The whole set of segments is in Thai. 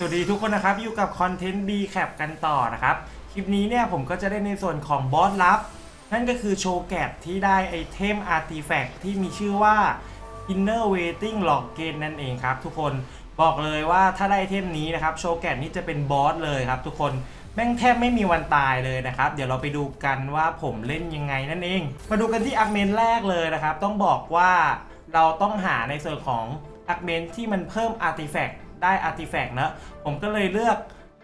สวัสดีทุกคนนะครับ อยู่กับคอนเทนต์ B Cap กันต่อนะครับ คลิปนี้เนี่ยผมก็จะได้ในส่วนของบอสลับ นั่นก็คือโชว์แกตที่ได้ไอเทมอาร์ติแฟกที่มีชื่อว่า Inner Waiting Log Gain นั่นเองครับทุกคนบอกเลยว่าถ้าได้ไอเทมนี้นะครับ โชว์แกตนี้จะเป็นบอสเลยครับทุกคนแม่งแทบไม่มีวันตายเลยนะครับ เดี๋ยวเราไปดูกันว่าผมเล่นยังไงนั่นเอง มาดูกันที่อาร์เมนแรกเลยนะครับ ต้องบอกว่าเราต้องหาในส่วนของอาร์เมนที่มันเพิ่มอาร์ติแฟก ได้อาร์ติแฟกต์นะ ผมก็เลยเลือก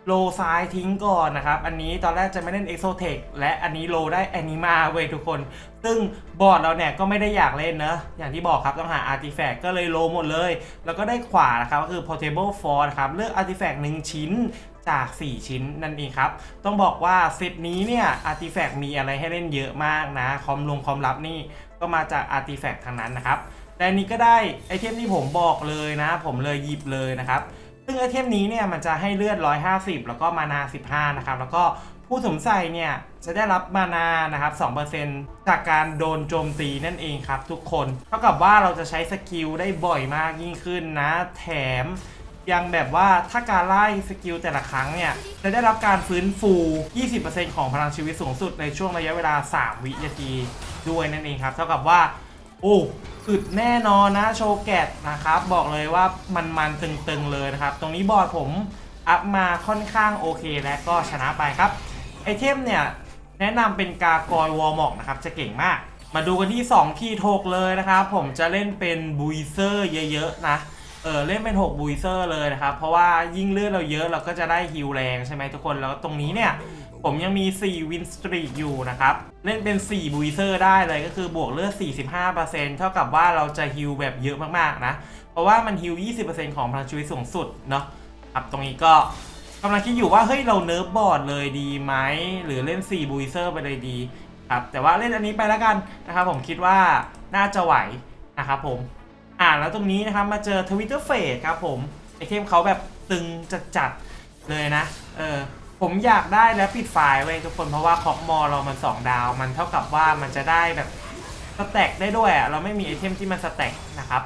โลซ้ายทิ้งก่อนนะครับ อันนี้ตอนแรกจะไม่เล่น Exotech และอันนี้โลได้แอนิมาเว้ยทุกคน ซึ่งบอร์ดเราเนี่ยก็ไม่ได้อยากเล่นเนอะอย่างที่บอกครับต้องหา Artifact ก็เลยโลหมดเลย แล้วก็ได้ขวานะครับก็คือ Portable Force นะครับ เลือก Artifact 1ชิ้นจาก 4 ชิ้นนั่นเองครับ ต้องบอกว่าเซตนี้เนี่ย Artifact มีอะไรให้เล่นเยอะมากนะ คอมลงคอมลับนี่ก็มาจาก Artifact ทางนั้นนะครับ แต่นนี้ก็ได้ไอเทมที่ผมบอกเลยนะ ผมเลยหยิบเลยนะครับ ซึ่งไอเทมนี้เนี่ยมันจะให้เลือด 150 แล้วก็มานา 15 นะครับ แล้วก็ผู้สวมใส่เนี่ยจะได้รับมานานะครับ 2%จากการโดนโจมตีนั่นเองครับทุกคน เท่ากับว่าเราจะใช้สกิลได้บ่อยมากยิ่งขึ้นนะ แถมยังแบบว่าถ้าการไล่สกิลแต่ละครั้งเนี่ย จะได้รับการฟื้นฟู 20%ของพลังชีวิตสูงสุดในช่วงระยะเวลา 3 วินาทีด้วยนั่นเองครับ เท่ากับว่า โอ้อึดแน่นอนนะโชว์แกตนะครับ บอกเลยว่ามันมันตึงๆเลยนะครับ ตรงนี้บอร์ดผมอัพมาค่อนข้างโอเคและก็ชนะไปครับ ไอเทมเนี่ย แนะนำเป็นกากอยวอร์มอกนะครับ จะเก่งมาก มาดูกันที่2ขีด6เลยนะครับ ผมจะเล่นเป็นบุยเซอร์เยอะๆนะเออเล่นเป็น6บุยเซอร์เลยนะครับ เพราะว่ายิ่งเลือดเราเยอะเราก็จะได้ฮิลแรงใช่ไหมทุกคนแล้วตรงนี้เนี่ย ผมยังมี 4 วินสตรีทอยู่นะครับ เล่นเป็น 4บุยเซอร์ได้เลยก็คือบวกเลือด 45%เท่ากับว่าเราจะฮิลแบบเยอะมากๆนะ เพราะว่ามันฮิล20%ของพลังชีวิตสูงสุดเนาะครับตรงนี้ก็กำลังคิดอยู่ว่าเฮ้ยเราเนิร์ฟบอร์ดเลยดีไหมหรือเล่น 4บุยเซอร์ไปเลยดีครับแต่ว่าเล่นอันนี้ไปแล้วกันนะครับผมคิดว่าน่าจะไหวนะครับผมอ่าแล้วตรงนี้นะครับมาเจอทวิตเตอร์เฟสครับผมไอเทมเขาแบบตึงจัดๆเลยนะ เออ ผมอยากได้แล้วปิดไฟล์ไว้ทุกคนเพราะว่าคอกมอเรามัน2ดาว มันเท่ากับว่ามันจะได้แบบสแต็กได้ด้วยอะเราไม่มีไอเทมที่มันสแต็กนะครับ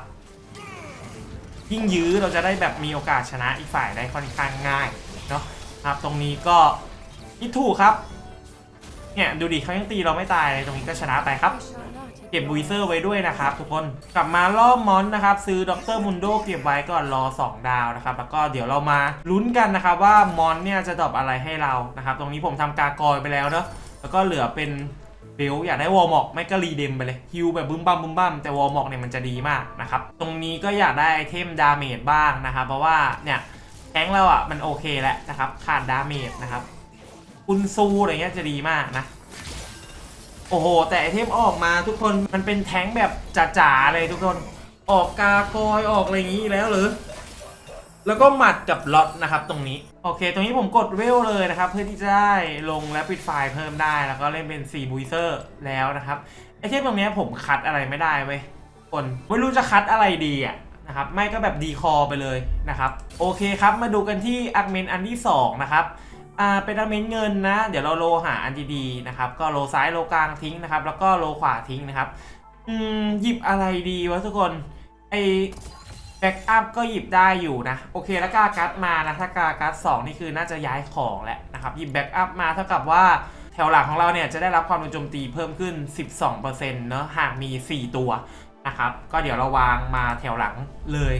ยิ่งยื้อเราจะได้แบบมีโอกาสชนะอีกฝ่ายได้ค่อนข้างง่ายเนาะครับตรงนี้ก็คิดถูกครับเนี่ยดูดิเขายังตีเราไม่ตายเลยตรงนี้ก็ชนะไปครับ เก็บบุยเซอร์ไว้ด้วยนะครับทุกคนกลับมาล่อบมอนนะครับ ซื้อดรมุนโดเก็บไว้ก่อนรอ 2 ดาวนะครับ แล้วก็เดี๋ยวเรามาลุ้นกันนะครับว่ามอนเนี่ยจะตอบอะไรให้เรานะครับ ตรงนี้ผมทำกากอยไปแล้วเนาะแล้วก็เหลือเป็นเบลอยากได้วอร์มอกไม่ก็รีเดมไปเลยฮิวแบบบึ้มบัมบึ้มบัมแต่วอร์มอกเนี่ยมันจะดีมากนะครับตรงนี้ก็อยากได้ไอเทมดาเมจบ้างนะครับเพราะว่าเนี่ยแทงเราอะมันโอเคแล้วนะครับขาดดาเมจนะครับอุนซูอะไรเงี้ยจะดีมากนะ โอ้โห แต่ไอเทมออกมาทุกคนมันเป็นแท้งแบบจ๋าๆเลยทุกคน ออกกากอยออกอะไรอย่างนี้แล้วหรือ แล้วก็หมัดกับล็อตนะครับตรงนี้ โอเค ตรงนี้ผมกดเวลเลยนะครับ เพื่อที่จะได้ลงและปิดไฟล์เพิ่มได้ แล้วก็เล่นเป็น4บูเซอร์แล้วนะครับไอเทมตรงนี้ผมคัดอะไรไม่ได้เว้ยคนไม่รู้จะคัดอะไรดีอะนะครับไม่ก็แบบดีคอไปเลยนะครับ โอเคครับมาดูกันที่อักเมนอันที่สองนะครับ อ่าเป็นดาเมจเงินนะ เดี๋ยวเราโลหาอันดีๆนะครับ ก็โลซ้ายโลกลางทิ้งนะครับ แล้วก็โลขวาทิ้งนะครับ อืมหยิบอะไรดีวะทุกคนไอแบ็กอัพก็หยิบได้อยู่นะ โอเคแล้วกากัดมานะ ถ้ากากัดสองนี่คือน่าจะย้ายของแหละนะครับ หยิบแบ็กอัพมาเท่ากับว่าแถวหลังของเราเนี่ยจะได้รับความโจมตีเพิ่มขึ้น 12%เนอะหากมี 4 ตัวนะครับ ก็เดี๋ยวเราวางมาแถวหลังเลย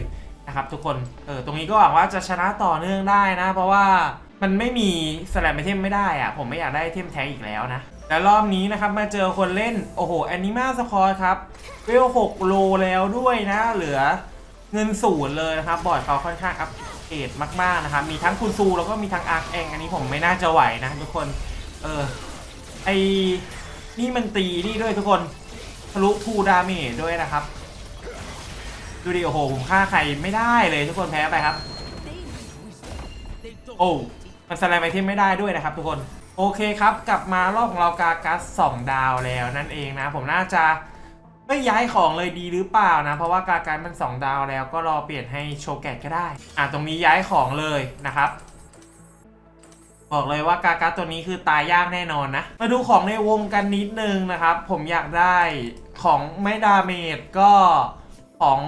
นะครับ ทุกคนเออตรงนี้ก็หวังว่าจะชนะต่อเนื่องได้นะ เพราะว่า มันไม่มีสแลมไอเทมไม่ได้อะผมไม่อยากได้ไอเทมแท้งอีกแล้วนะและรอบนี้นะครับมาเจอคนเล่น โอ้โหแอนิมาสคอร์ครับเวล6โลแล้วด้วยนะ เหลือเงินศูนย์เลยนะครับ บอร์ดเขาค่อนข้างอัปเกรดมาก ๆ นะครับ มีทั้งคุณซูแล้วก็มีทั้งอาร์คแอง อันนี้ผมไม่น่าจะไหวนะทุกคน เออ ไอนี่มันตีนี่ด้วยทุกคนทะลุทูดาเมจด้วยนะครับ ดูดิโอ้โหผมฆ่าใครไม่ได้เลยทุกคนแพ้ไปครับ โอ้ มันสไลด์ไปที่ไม่ได้ด้วยนะครับทุกคน โอเคครับ กลับมารอบของเรากากัส2ดาวแล้วนั่นเองนะ ผมน่าจะไม่ย้ายของเลยดีหรือเปล่านะ เพราะว่ากากัสมัน 2 ดาวแล้วก็รอเปลี่ยนให้โชแกตก็ได้ อะตรงนี้ย้ายของเลยนะครับบอกเลยว่ากากัสตัวนี้คือตายยากแน่นอนนะ มาดูของในวงกันนิดนึงนะครับ ผมอยากได้ของไม่ดาเมจก็ของ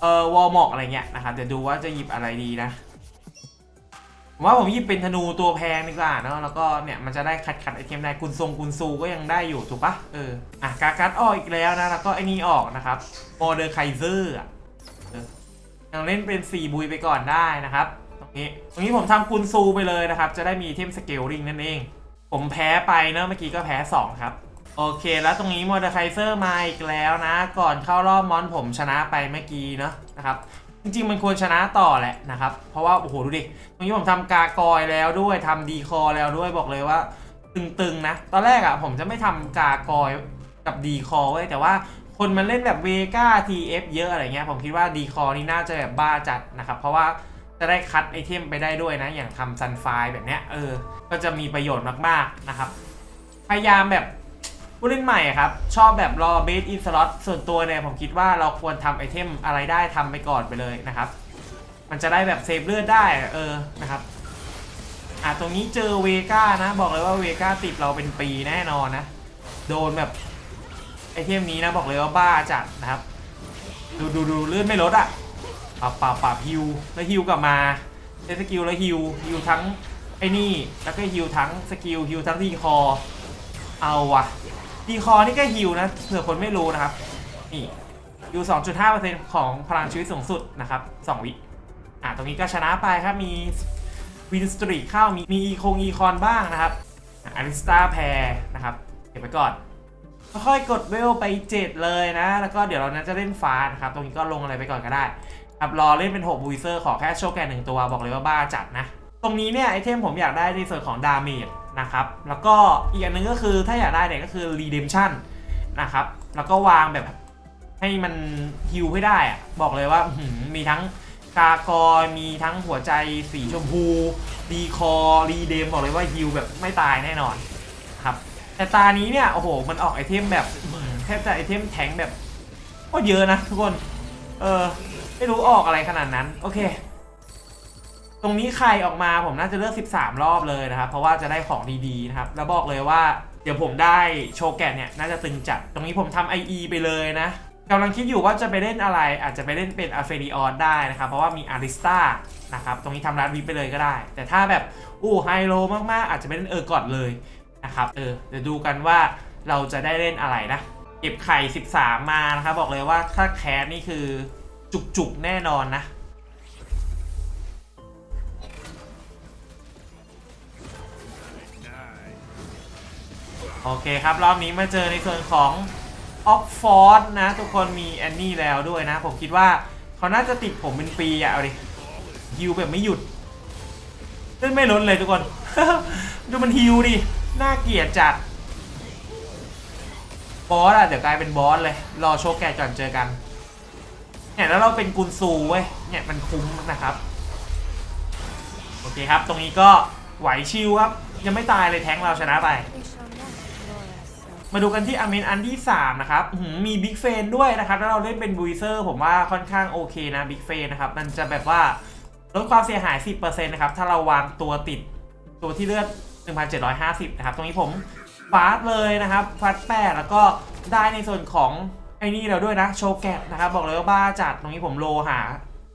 เอ่อวอลมอกอะไรเงี้ยนะครับเดี๋ยวดูว่าจะหยิบอะไรดีนะ ผมว่าผมหยิบเป็นธนูตัวแพงดีกว่าเนาะแล้วก็เนี่ยมันจะได้ขัดขัดไอเทมได้กุนทรงกุนซูก็ยังได้อยู่ถูกปะเอออะการ์ดการ์ดออกอีกแล้วนะแล้วก็ไอนี่ออกนะครับโมเดอร์ไคเซอร์อะเออยังเล่นเป็น4บุยไปก่อนได้นะครับตรงนี้ตรงนี้ผมทำกุนซูไปเลยนะครับ จะได้มีเทมสเกลริงนั่นเอง ผมแพ้ไปเนอะเมื่อกี้ก็แพ้ 2 ครับโอเค แล้วตรงนี้โมเดอร์ไคเซอร์มาอีกแล้วนะ ก่อนเข้ารอบมอนผมชนะไปเมื่อกี้เนอะนะครับ จริงๆมันควรชนะต่อแหละนะครับ เพราะว่าโอ้โหดูดิตรงนี้ผมทำกากอยแล้วด้วยทำดีคอแล้วด้วยบอกเลยว่า ตึงๆนะ ตอนแรกอะ่ะผมจะไม่ทำกากอยกับดีคอไว้แต่ว่าคนมันเล่นแบบเวก้า TF เยอะอะไรเงี้ยผมคิดว่าดีคอนี่น่าจะแบบบ้าจัดนะครับ เพราะว่าจะได้คัดไอเทมไปได้ด้วยนะ อย่างทำซันไฟแบบเนี้ยเออ ก็จะมีประโยชน์มากๆนะครับ พยายามแบบ ผู้เล่นใหม่ครับ ชอบแบบรอเบสอินสล็อตส่วนตัวเนี่ยผมคิดว่าเราควรทำไอเทมอะไรได้ทำไปก่อนไปเลยนะครับ มันจะได้แบบเซฟเลือดได้เออนะครับอะตรงนี้เจอเวก้านะบอกเลยว่าเวก้าติดเราเป็นปีแน่นอนนะโดนแบบไอเทมนี้นะบอกเลยว่าบ้าจัดนะครับ ดูดูดูเลือดไม่ลดอะปับปับปับฮิวแล้วฮิวกลับมาเซตสกิลแล้วฮิวฮิวทั้งไอ้นี่แล้วก็ฮิวทั้งสกิลฮิวทั้งดีคอเอาวะ ดีคอนี่ก็ฮิวนะเผื่อคนไม่รู้นะครับ นี่ฮิว2.5%ของพลังชีวิตสูงสุดนะครับ 2 วิอะตรงนี้ก็ชนะไปครับ มีวินสตรีทเข้ามีมีอีคงอีคอนบ้างนะครับอาริสตาแพรนะครับ เก็บไว้ก่อน ค่อยๆกดเวลไป 7 เลยนะ แล้วก็เดี๋ยวเรานั้นจะเล่นฟ้านะครับ ตรงนี้ก็ลงอะไรไปก่อนก็ได้ครับรอเล่นเป็น6บูเซอร์ขอแค่โชว์แกนหนึ่งตัวบอกเลยว่าบ้าจัดนะ ตรงนี้เนี่ยไอเทมผมอยากได้ในส่วนของดาเมจ นะครับ แล้วก็อีกอันหนึงก็คือถ้าอยากได้เนี่ยก็คือ Redemption นะครับ แล้วก็วางแบบให้มันฮิวให้ได้อะบอกเลยว่ามีทั้งกากอยมีทั้งหัวใจสีชมพูดีคอรีเดมบอกเลยว่าฮิวแบบไม่ตายแน่นอนครับ แต่ตานี้เนี่ยโอ้โหมันออกไอเทมแบบแทบจะไอเทมแทงแบบก็เยอะนะทุกคน เออไม่รู้ออกอะไรขนาดนั้น โอเค ตรงนี้ใครออกมาผมน่าจะเลือก 13 รอบเลยนะครับ เพราะว่าจะได้ของดีๆนะครับ แล้วบอกเลยว่าเดี๋ยวผมได้โชว์แกนเนี่ยน่าจะตึงจัด ตรงนี้ผมทำ IE ไปเลยนะกำลังคิดอยู่ว่าจะไปเล่นอะไร อาจจะไปเล่นเป็นอาเฟริออนได้นะครับ เพราะว่ามีอาริสตานะครับ ตรงนี้ทำร้านวิไปเลยก็ได้ แต่ถ้าแบบอู้ไฮโลมากๆ อาจจะไปเล่นเออร์กอดเลยนะครับ เออ เดี๋ยวดูกันว่าเราจะได้เล่นอะไรนะ เก็บไข่ 13 มานะครับ บอกเลยว่าถ้าแคสนี่คือจุกๆแน่นอนนะ โอเคครับ รอบนี้มาเจอในส่วนของออกฟอร์ดนะ ทุกคนมีแอนนี่แล้วด้วยนะ ผมคิดว่าเขาน่าจะติดผมเป็นปีอะเอาดิฮิวแบบไม่หยุดเล่นไม่ลดเลยทุกคน ดูมันฮิวดิ น่าเกลียดจัด บอสอะเดี๋ยวกลายเป็นบอสเลย รอโชว์แกะก่อนเจอกัน เนี่ยแล้วเราเป็นกุนซูเว้ย เนี่ยมันคุ้มนะครับ โอเคครับ ตรงนี้ก็ไหวชิวครับ ยังไม่ตายเลยแท้งเราชนะไป มาดูกันที่อเมนอันที่ 3 นะครับมีบิ๊กเฟนด้วยนะครับ แล้วเราเล่นเป็นบูเซอร์ผมว่าค่อนข้างโอเคนะบิ๊กเฟนนะครับ มันจะแบบว่าลดความเสียหาย 10%นะครับ ถ้าเราวางตัวติดตัวที่เลือด 1,750 นะครับ ตรงนี้ผมฟาสเลยนะครับฟาสแปดแล้วก็ได้ในส่วนของไอ้นี่เราด้วยนะ โชว์แกะนะครับ บอกเลยว่าบ้าจัดตรงนี้ผมโลหา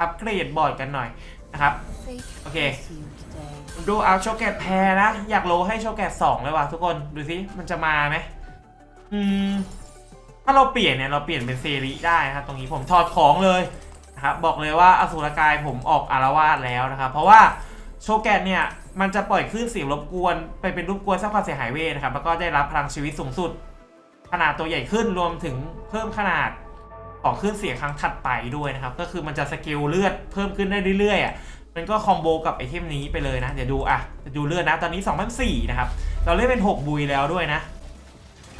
อัปเกรดบอร์ดกันหน่อยนะครับ Fate Okay. bless you today. ดูเอาโชว์แกตแพรนะ อยากโลให้โชว์แกตสองเลยว่ะทุกคน ดูสิมันจะมาไหม อืมถ้าเราเปลี่ยนเนี่ยเราเปลี่ยนเป็นเซรีได้นะครับ ตรงนี้ผมถอดของเลยนะครับบอกเลยว่าอสูรกายผมออกอารวาสแล้วนะครับ เพราะว่าโชแกตเนี่ยมันจะปล่อยคลื่นเสียงรบกวนไปเป็นรบกวนสร้างความเสียหายเวทนะครับแล้วก็ได้รับพลังชีวิตสูงสุด ขนาดตัวใหญ่ขึ้นรวมถึงเพิ่มขนาดของคลื่นเสียงครั้งถัดไปด้วยนะครับ ก็คือมันจะสเกลเลือดเพิ่มขึ้นได้เรื่อยๆอะมันก็คอมโบกับไอเทมนี้ไปเลยนะ เดี๋ยวดูอะดูเลือดนะ ตอนนี้ 2004นะครับ เราเล่นเป็น 6 บุยแล้วด้วยนะ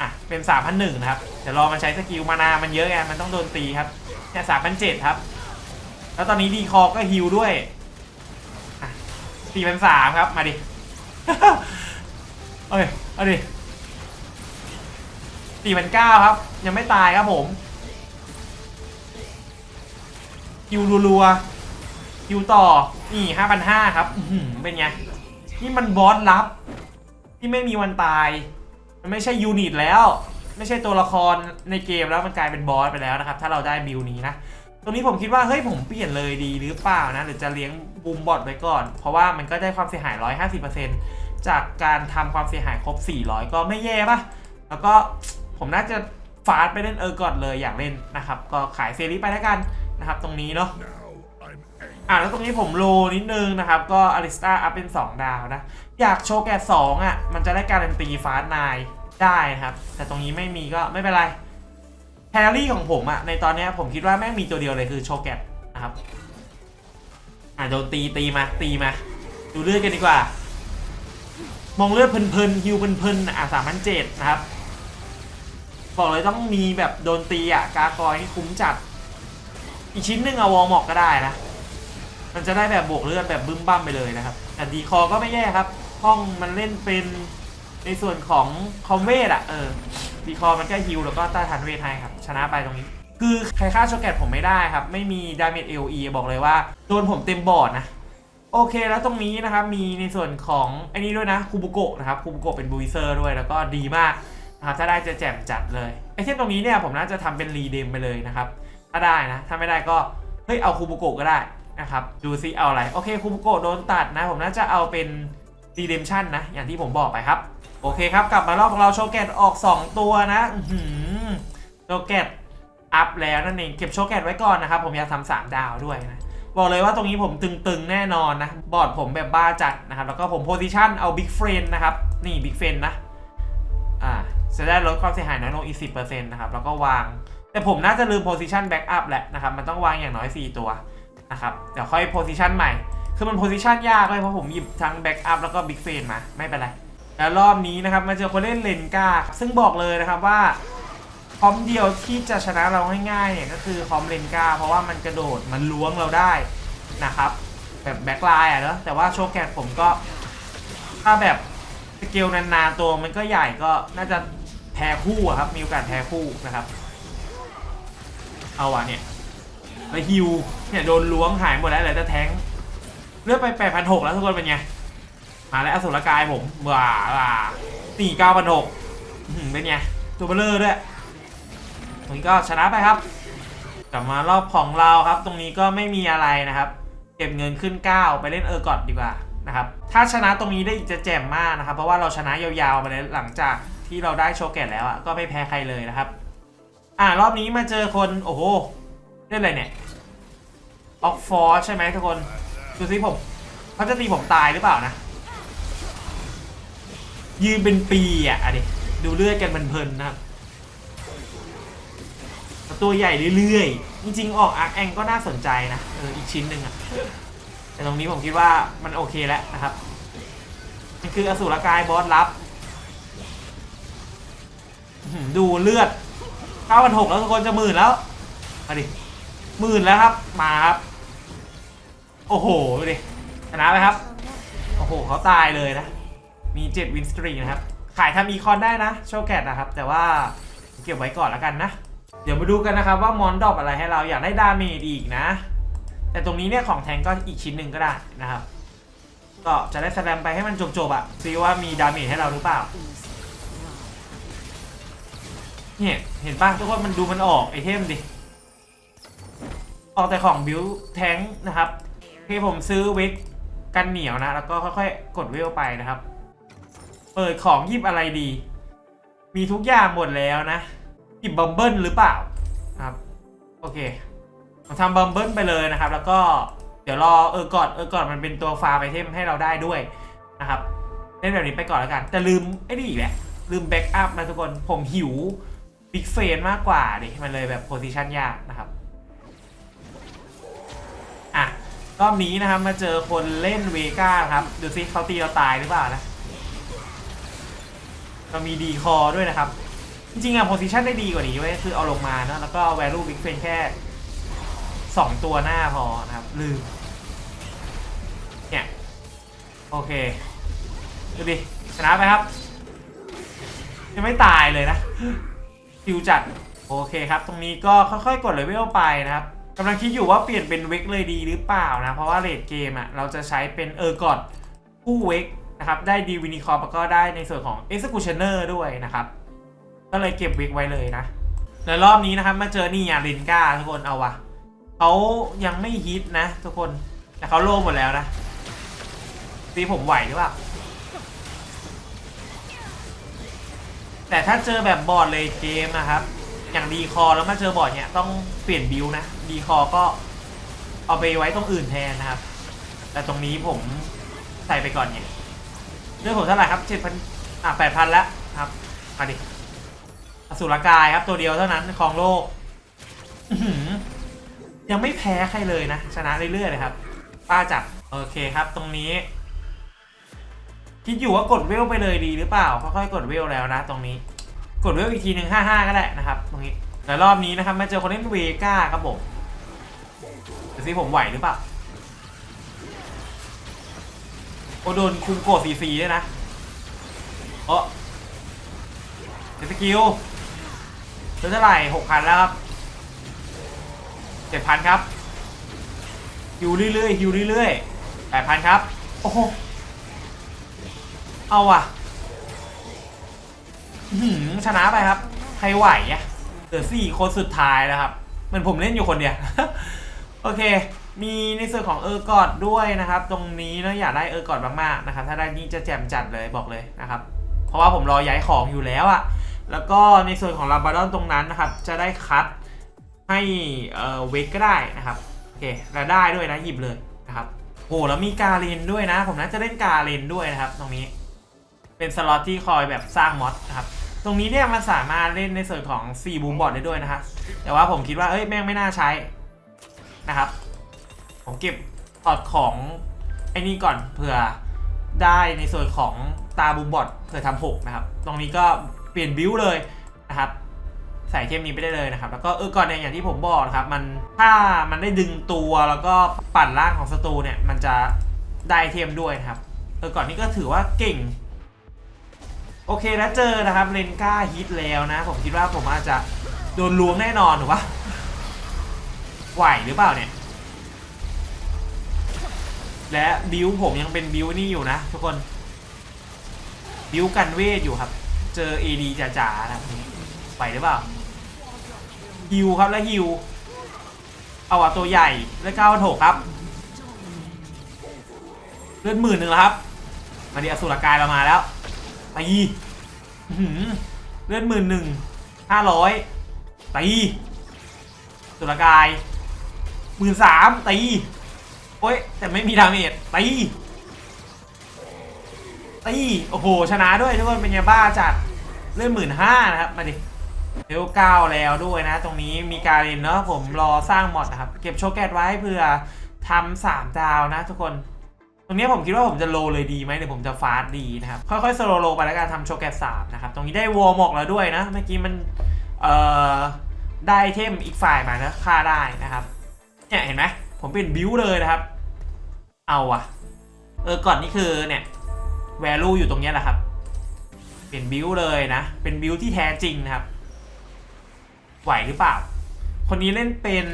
อะเป็น3,001นะครับเดี๋ยวรอมันใช้สกิลมานามันเยอะไงมันต้องโดนตีครับเนี่ย3,007ครับ แล้วตอนนี้ดีคอก็ฮิลด้วยอะ4,003ครับ มาดิเอ้ยเอาดิ4,009ครับ ยังไม่ตายครับผมฮิวรัวๆคิวต่อ นี่ห้าพันห้าครับ อืเป็นไง นี่มันบอสลับ ที่ไม่มีวันตาย มันไม่ใช่ยูนิตแล้ว ไม่ใช่ตัวละครในเกมแล้วมันกลายเป็นบอสไปแล้วนะครับ ถ้าเราได้บิลนี้นะตรงนี้ผมคิดว่าเฮ้ยผมเปลี่ยนเลยดีหรือเปล่านะหรือจะเลี้ยงบูมบอทไว้ก่อน เพราะว่ามันก็ได้ความเสียหาย 150%จากการทำความเสียหายครบ 400 ก็ไม่แย่ปะแล้วก็ผมน่าจะฟาดไปเล่นเออร์กอดเลยอยากเล่นนะครับ ก็ขายเซรีไปแล้วกันนะครับ ตรงนี้เนาะ อะแล้วตรงนี้ผมโลนิดนึงนะครับ ก็อลิสตาอัพเป็น 2 ดาวนะ อยากโชว์แกะ2อะ มันจะได้การันตีฟาสไนได้นะครับ แต่ตรงนี้ไม่มีก็ไม่เป็นไรแฮร์รี่ของผมอะในตอนนี้ผมคิดว่าแม่งมีตัวเดียวเลยคือโชแกะนะครับ อะโดนตีตีมาตีมา ดูเลือดกันดีกว่า มองเลือดเพลินๆฮิวเพลินๆอะสามพันเจ็ดนะครับบอกเลยต้องมีแบบโดนตีอะกากอยที่คุ้มจัด อีกชิ้นหนึ่งอาวอลหมอกก็ได้นะ มันจะได้แบบบวกเลือดแบบบึ้มบั้มไปเลยนะครับแต่ดีคอก็ไม่แย่ครับห้องมันเล่นเป็นในส่วนของคอมเวทอะเออดีคอมันก็ฮิลแล้วก็ต้านทานเวทให้ครับ ชนะไปตรงนี้ คือใครฆ่าโชเกตผมไม่ได้ครับ ไม่มีดาเมจเอลีบอกเลยว่า โดนผมเต็มบอร์ดนะ โอเคแล้วตรงนี้นะครับ มีในส่วนของไอ้นี่ด้วยนะคูบุโกะนะครับคูบุโกะเป็นบูอิเซอร์ด้วยแล้วก็ดีมากนะครับถ้าได้จะแจ่มจัดเลยไอเทมตรงนี้เนี่ยผมน่าจะทำเป็นรีเดมไปเลยนะครับ ถ้าได้นะ ถ้าไม่ได้ก็เฮ้ยเอาคูบุโกะก็ได้ นะครับ ดูซิเอาอะไร โอเคคูบุโกโดนตัดนะ ผมน่าจะเอาเป็น Redemption นะ อย่างที่ผมบอกไปครับ โอเคครับ กลับมารอบของเราโชเกตออก 2 ตัวนะโชเกตอัพแล้วนั่นเองเก็บโชเกตไว้ก่อนนะครับ ผมอยากทำสามดาวด้วยนะบอกเลยว่าตรงนี้ผมตึงๆ แน่นอนนะ บอร์ดผมแบบบ้าจัดนะครับ แล้วก็ผมโพซิชันเอาบิ๊กเฟรนนะครับ นี่บิ๊กเฟรนนะ อ่า จะได้ลดความเสียหายน้อยลงอีก10%นะครับ แล้วก็วาง แต่ผมน่าจะลืมโพซิชันแบ็กอัพแหละนะครับ มันต้องวางอย่างน้อย 4 ตัว นะครับ เดี๋ยวค่อยโพซิชันใหม่ คือมันโพซิชันยากเลยเพราะผมหยิบทั้งแบ็กอัพแล้วก็บิ๊กเฟรนมา ไม่เป็นไร แล้วรอบนี้นะครับมาเจอคนเล่นเลนกาซึ่งบอกเลยนะครับว่าคอมเดียวที่จะชนะเราง่ายๆเนี่ยก็คือคอมเลนกาเพราะว่ามันกระโดดมันล้วงเราได้นะครับ แบบแบ็คไลน์อะเนอะแต่ว่าโชว์แกตผมก็ ถ้าแบบสเกลนานๆตัวมันก็ใหญ่ก็น่าจะแพ้คู่ครับ มีโอกาสแพ้คู่นะครับ เอาวะเนี่ย แล้วฮิวเนี่ยโดนล้วงหายหมดแล้วเหลยแต่แทงเลือดไป8 6 0 0แล้วทุกคนเป็นไงมาแล้วอสุรกายผมว้าว้าตีเก้าพันหกเป็นไงตัวเบลเลอร์ด้วยตรงนี้ก็ชนะไปครับกลับมารอบของเราครับ ตรงนี้ก็ไม่มีอะไรนะครับ เก็บเงินขึ้น 9 ไปเล่นเออร์กอดดีกว่านะครับถ้าชนะตรงนี้ได้อีกจะแจ่มมากนะครับ เพราะว่าเราชนะยาวๆมาเลยหลังจากที่เราได้โชว์แกตแล้วอะก็ไม่แพ้ใครเลยนะครับ อ่ารอบนี้มาเจอคนโอ้โห เล่นอะไรเนี่ยออกฟอร์ใช่ไหมทุกคนดูสิผมเขาจะตีผมตายหรือเปล่านะ ยืนเป็นปีอะอะดิดูเลือดกันเพลินๆนะครับตัวใหญ่เรื่อยๆ จริงๆ ออกอาร์แองก็น่าสนใจนะเอออีกชิ้นหนึ่งอะแต่ตรงนี้ผมคิดว่ามันโอเคแล้วนะครับ มันคืออสูรกายบอสลับ ดูเลือดเก้าพันหกแล้วทุกคนจะหมื่นแล้วมาดิ หมื่นแล้วครับ มาครับ โอ้โหดูดิชนะไปครับ โอ้โหเขาตายเลยนะ มี7วินสตรีนะครับ ขายทำอีคอนได้นะ โชว์แกตนะครับ แต่ว่าเก็บไว้ก่อนแล้วกันนะ เดี๋ยวมาดูกันนะครับว่ามอนดอปอะไรให้เราอยากได้ดาเมจอีกนะ แต่ตรงนี้เนี่ยของแทงก็อีกชิ้นหนึ่งก็ได้นะครับ ก็จะได้แสดงไปให้มันจบๆอะซิว่ามีดาเมจให้เราหรือเปล่าเนี่ยเห็นป่ะทุกคนมันดูมันออกไอเทมดิ ออกแต่ของบิวแทงนะครับที่ผมซื้อเวกกันเหนียวนะ แล้วก็ค่อยๆ กดเวลไปนะครับ เปิดของหยิบอะไรดี มีทุกอย่างหมดแล้วนะหยิบบัมเบิลหรือเปล่าครับ โอเคผมทำบัมเบิลไปเลยนะครับ แล้วก็เดี๋ยวรอเออกอนเออกอนมันเป็นตัวฟาร์มไอเทมให้เราได้ด้วยนะครับเล่นแบบนี้ไปก่อนแล้วกัน แต่ลืมไอ้นี่อีกแหละ ลืมแบ็กอัพนะทุกคน ผมหิวบิ๊กเฟนมากกว่าดิมันเลยแบบโพซิชันยากนะครับ รอบนี้นะครับมาเจอคนเล่นเวก้าครับ ดูซิเขาตีเราตายหรือเปล่านะเรามีดีคอด้วยนะครับ จริงๆอะโพซิชันได้ดีกว่านี้เว้ยคือเอาลงมาเนาะแล้วก็ value big f r i e n แค่ 2 ตัวหน้าพอนะครับ ลืม เนี่ย โอเค ดูดิ ชนะไปครับ ยังไม่ตายเลยนะคิวจัด โอเคครับ ตรงนี้ก็ค่อยๆ กดเลเวลไปนะครับ กำลังคิดอยู่ว่าเปลี่ยนเป็นเวกเลยดีหรือเปล่านะ เพราะว่าเลดเกมอะเราจะใช้เป็นเออร์กอดคู่เวกนะครับ ได้ดีวินิคอร์แล้วก็ได้ในส่วนของ Executioner ด้วยนะครับ ก็เลยเก็บเวกไว้เลยนะแล้วรอบนี้นะครับมาเจอนี่อะลินกาทุกคนเอาวะเขายังไม่ฮิตนะ ทุกคนแต่เขาโล่หมดแล้วนะตีผมไหวหรือเปล่าแต่ถ้าเจอแบบบอดเลยเกมนะครับ อย่างดีคอแล้วมาเจอบอร์ดเนี่ยต้องเปลี่ยนบิวนะดีคอก็เอาไปไว้ตรงอื่นแทนนะครับ แต่ตรงนี้ผมใส่ไปก่อนเนี่ยเรื่องผมเท่าไหร่ครับเจ็ดพันอะแปดพันแล้วครับมาดิอสุรกายครับตัวเดียวเท่านั้นของโลกยังไม่แพ้ใครเลยนะ ชนะเรื่อยๆเลยครับ ป้าจับโอเคครับ ตรงนี้ คิดอยู่ว่ากดเวลไปเลยดีหรือเปล่าค่อยๆกดเวลแล้วนะ ตรงนี้ กดเวลอีกทีหนึ่งห้าห้าก็ได้นะครับตรงนี้แต่รอบนี้นะครับมาเจอคนเล่นเวก้าครับผมดูสิผมไหวหรือเปล่าโอโดนคุมโกดซีซีด้วยนะเออเดสกิลเหลือเท่าไหร่หกพันแล้วครับเจ็ดพันครับฮิวเรื่อยๆฮิวเรื่อยๆแปดพันครับ โอ้โห เอาว่ะ หือชนะไปครับ ใครไหวอะเหลือสี่คนสุดท้ายแล้วครับ เหมันผมเล่นอยู่คนเดียว โอเค มีในส่วนของเออร์กอดด้วยนะครับ ตรงนี้นะอยากได้เออร์กอดมากๆนะครับ ถ้าได้นี่จะแจ่มจัดเลยบอกเลยนะครับ เพราะว่าผมรอย้ายของอยู่แล้วอะแล้วก็ในส่วนของลาบาดอนตรงนั้นนะครับ จะได้คัดให้เอ่อเวกก็ได้นะครับโอเคแล้วได้ด้วยนะหยิบเลยนะครับโหแล้วมีกาเลนด้วยนะ ผมน่าจะเล่นกาเลนด้วยนะครับ ตรงนี้ เป็นสล็อตที่คอยแบบสร้างมอดนะครับ ตรงนี้เนี่ยมันสามารถเล่นในส่วนของ4บูมบอร์ดได้ด้วยนะฮะแต่ว่าผมคิดว่าเอ้ยแม่งไม่น่าใช้นะครับ ผมเก็บพอร์ตของไอ้นี่ก่อนเผื่อได้ในส่วนของตาบูมบอร์ดเผื่อทำหกนะครับ ตรงนี้ก็เปลี่ยนบิวเลยนะครับใส่เทมนี้ไปได้เลยนะครับ แล้วก็เออก่อนเนี่ยอย่างที่ผมบอกนะครับ มันถ้ามันได้ดึงตัวแล้วก็ปั่นร่างของศัตรูเนี่ย มันจะได้เทมด้วยนะครับ เออก่อนนี้ก็ถือว่าเก่ง โอเคแล้วเจอนะครับเลนก้าฮิตแล้วนะ ผมคิดว่าผมอาจจะโดนล้วงแน่นอนถูกปะไหวหรือเปล่าเนี่ย และบิวผมยังเป็นบิวนี่อยู่นะ ทุกคน บิวกันเวทอยู่ครับ เจอ AD จ๋าๆนะไหวหรือเปล่าฮิวครับแล้วฮิวเอาอะตัวใหญ่แล้วก้าวโถกครับ เลือดหมื่นหนึ่งแล้วครับมาดีอสุรกายเรามาแล้ว ตีเลือดหมื่นหนึ่งห้าร้อยตีสุรกายหมื่นสามตีโอ้ยแต่ไม่มีดาเมจตีตีโอ้โห ชนะด้วยทุกคนเป็นไงบ้าจัดเลือดหมื่นห้านะครับ มาดิเลเวลเก้าแล้วด้วยนะ ตรงนี้มีการเรียนเนาะผมรอสร้างมอดนะครับ เก็บโชว์แกตไว้เพื่อทำสามดาวนะทุกคน ตรงนี้ผมคิดว่าผมจะโลเลยดีไหมหรือผมจะฟาสต์ดีนะครับ ค่อยๆสโลโลไปแล้วกันทำโชว์แกตสามนะครับ ตรงนี้ได้วอร์มอกแล้วด้วยนะ เมื่อกี้มัน เอ่อ ได้เทมอีกฝ่ายมานะฆ่าได้นะครับ เนี่ยเห็นไหมผมเป็นบิวเลยนะครับ เอาอะเออ ก่อนนี่คือเนี่ย value อยู่ตรงนี้แหละครับ เป็นบิวเลยนะ เป็นบิวที่แท้จริงนะครับ ไหวหรือเปล่า คนนี้เล่นเป็น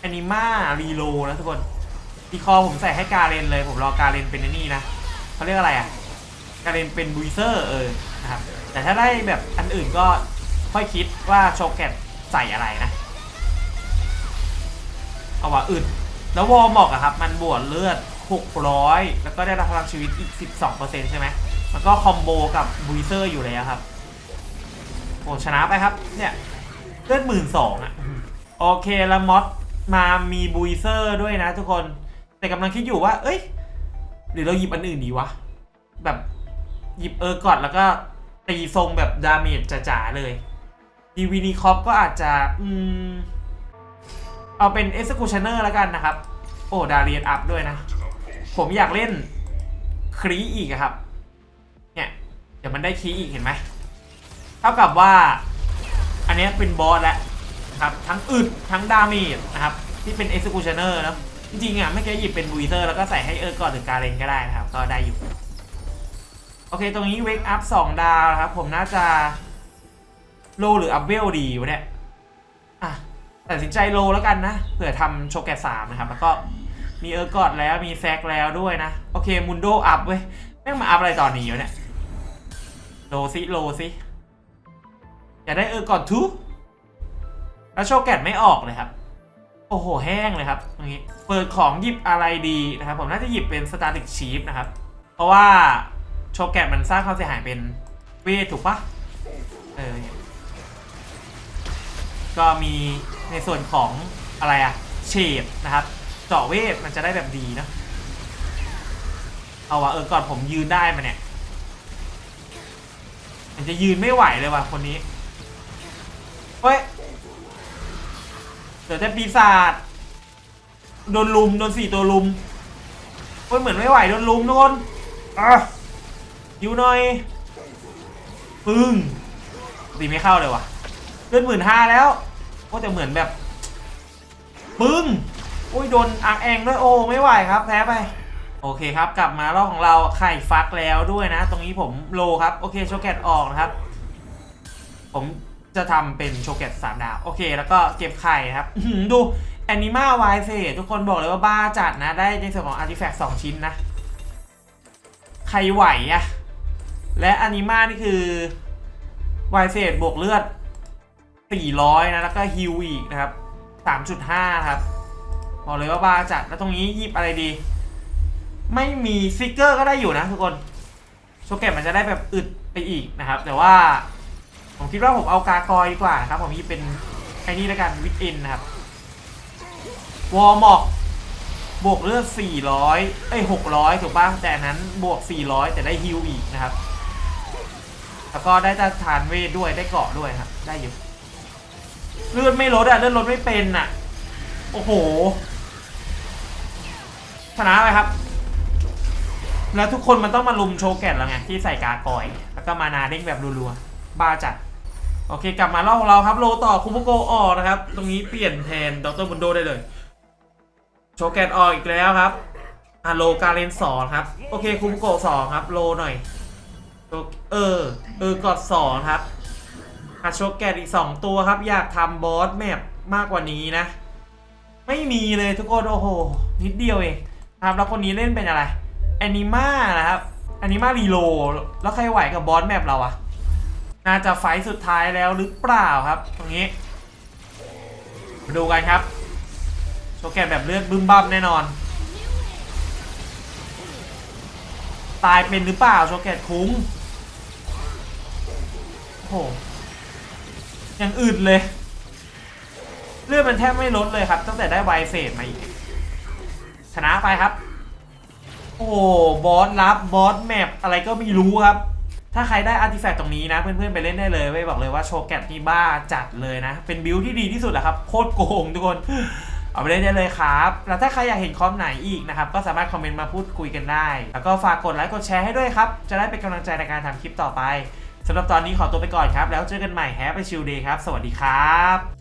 แอนิมารีโลนะทุกคน ดีคอผมใส่ให้กาเลนเลย ผมรอกาเลนเป็นนี่นะเขาเรียกอะไรอะกาเลนเป็นบุยเซอร์เออนะครับแต่ถ้าได้แบบอันอื่นก็ค่อยคิดว่าโชว์แกตใส่อะไรนะ เอาว่าอื่นแล้ววอลบอกอะครับ มันบวกเลือด 600 แล้วก็ได้รับพลังชีวิตอีก 12%ใช่ไหมมันก็คอมโบกับบุยเซอร์อยู่แล้วครับโอ้ชนะไปครับ เนี่ยเลือดหมื่นสองอะโอเคแล้วมอสมามีบุยเซอร์ด้วยนะทุกคน แต่กำลังคิดอยู่ว่า เอ้ย หรือเราหยิบอันอื่นดีวะ แบบหยิบเออร์กอดแล้วก็ตีทรงแบบดาเมจจ๋าๆเลยดีวีนีคอปก็อาจจะอืมเอาเป็น Executioner แล้วกันนะครับ โอ้ดาเรียนอัพด้วยนะ ผมอยากเล่นครีอีกครับ เนี่ย เดี๋ยวมันได้ครีอีกเห็นไหม เท่ากับว่า อันนี้เป็นบอสแล้วครับ ทั้งอึดทั้งดาเมจนะครับ ที่เป็น Executioner นะ จริงๆอะไม่เคยหยิบเป็นบูเซอร์แล้วก็ใส่ให้เออร์ก่อนหรือการเลนก็ได้นะครับ ก็ได้อยู่ โอเค ตรงนี้เวกอัพ2ดาวนะครับ ผมน่าจะโลหรืออัพเวลดีวะเนี่ยอะตัดสินใจโลแล้วกันนะเผื่อทำโชว์แกตสามนะครับ แล้วก็มีเออร์กอดแล้วมีแซกแล้วด้วยนะ โอเคมุนโดอัพเว้ยแม่งมาอัพอะไรตอนนี้วะเนี่ยโลซิโลซิอยากได้เออร์กอดทุแล้วโชว์แกตไม่ออกเลยครับ โอ้โหแห้งเลยครับอย่างนี้เปิดของหยิบอะไรดีนะครับ ผมน่าจะหยิบเป็นสตาร์ติกชีฟนะครับ เพราะว่าโชแกตมันสร้างความเสียหายเป็นเวทถูกปะเออก็มีในส่วนของอะไรอะเฉดนะครับ เจาะเวทมันจะได้แบบดีเนะเอาวะเออก่อนผมยืนได้มาเนี่ย มันจะยืนไม่ไหวเลยว่ะคนนี้เฮ้ย เดี๋ยวจะปีศาจโดนลุมโดนสี่ตัวลุมเฮ้ยเหมือนไม่ไหวโดนลุมทุกคนอะยิวหน่อยปึ้งตีไม่เข้าเลยว่ะเลือดหมื่นห้าแล้วโอ้แต่เหมือนแบบปึ้งโอ้ยโดนอังแองด้วยโอ้ไม่ไหวครับ แพ้ไปโอเคครับ กลับมารอบของเราไข่ฟักแล้วด้วยนะ ตรงนี้ผมโลครับ โอเคโชว์แกตออกนะครับ ผม จะทำเป็นโชว์แกตสามดาว โอเค แล้วก็เก็บไข่ครับดูแอนิมาไวเฟทุกคนบอกเลยว่าบ้าจัดนะ ได้ในส่วนของอาร์ติแฟกต์สองชิ้นนะ ใครไหวอะและอนิมานี่คือไวเฟบวกเลือด 400 นะ แล้วก็ฮิวอีกนะครับ 3.5 ครับ บอกเลยว่าบ้าจัด แล้วตรงนี้หยิบอะไรดี ไม่มีฟิกเกอร์ก็ได้อยู่นะทุกคนโชเกตมันจะได้แบบอึดไปอีกนะครับ แต่ว่า ผมคิดว่าผมเอากากอยดีกว่านะครับ ผมหยิบเป็นไอ้นี่แล้วกันวิดอินนะครับ วอร์มอกบวกเลือด400 เอ้ย 600 ถูกป่ะ แต่นั้นบวก 400 แต่ได้ฮิวอีกนะครับ แล้วก็ได้ต้านทานเวทด้วย ได้เกาะด้วยครับ ได้อยู่ เลือดไม่ลดอะเลือดลดไม่เป็นอะโอ้โห ชนะไปครับ แล้วทุกคนมันต้องมาลุมโชว์แกตแล้วไง ที่ใส่กากอย แล้วก็มานาเด้งแบบรัวๆ บ้าจัด โอเคกลับมารอบของเราครับโลต่อคุโมโกออกนะครับ ตรงนี้เปลี่ยนแทนดรบุนโดได้เลย โชแกตออกอีกแล้วครับอะโลกาเลนสองครับ โอเคคุโมโกสองครับ โลหน่อยโชว์เออ เออกดสองครับอะโชแกตอีกสองตัวครับ อยากทำบอสแมปมากกว่านี้นะ ไม่มีเลยทุกคนโอ้โห นิดเดียวเองครับแล้วคนนี้เล่นเป็นอะไรแอนิมานะครับแอนิมารีโลแล้วใครไหวกับบอสแมปเราอะ น่าจะไฟสุดท้ายแล้วหรือเปล่าครับ ตรงนี้มาดูกันครับ โชว์แกนแบบเลือดบึ้มบั้มแน่นอน ตายเป็นหรือเปล่าโชว์แกนคุ้งโอ้โหยังอึดเลย เลือดมันแทบไม่ลดเลยครับ ตั้งแต่ได้ไวเฟสมาอีก ชนะไปครับ โอ้โหบอสลับบอสแมปอะไรก็ไม่รู้ครับ ถ้าใครได้อาร์ติแฟกต์ตรงนี้นะ เพื่อนๆไปเล่นได้เลยไว้บอกเลยว่าโชว์แกตนี่บ้าจัดเลยนะ เป็นบิลที่ดีที่สุดแหละครับ โคตรโกงทุกคน เอาไปเล่นได้เลยครับ แล้วถ้าใครอยากเห็นคอมไหนอีกนะครับ ก็สามารถคอมเมนต์มาพูดคุยกันได้ แล้วก็ฝากกดไลค์กดแชร์ให้ด้วยครับ จะได้เป็นกำลังใจในการทำคลิปต่อไปสำหรับตอนนี้ขอตัวไปก่อนครับ แล้วเจอกันใหม่แฮปปี้ชิลเดย์ครับ สวัสดีครับ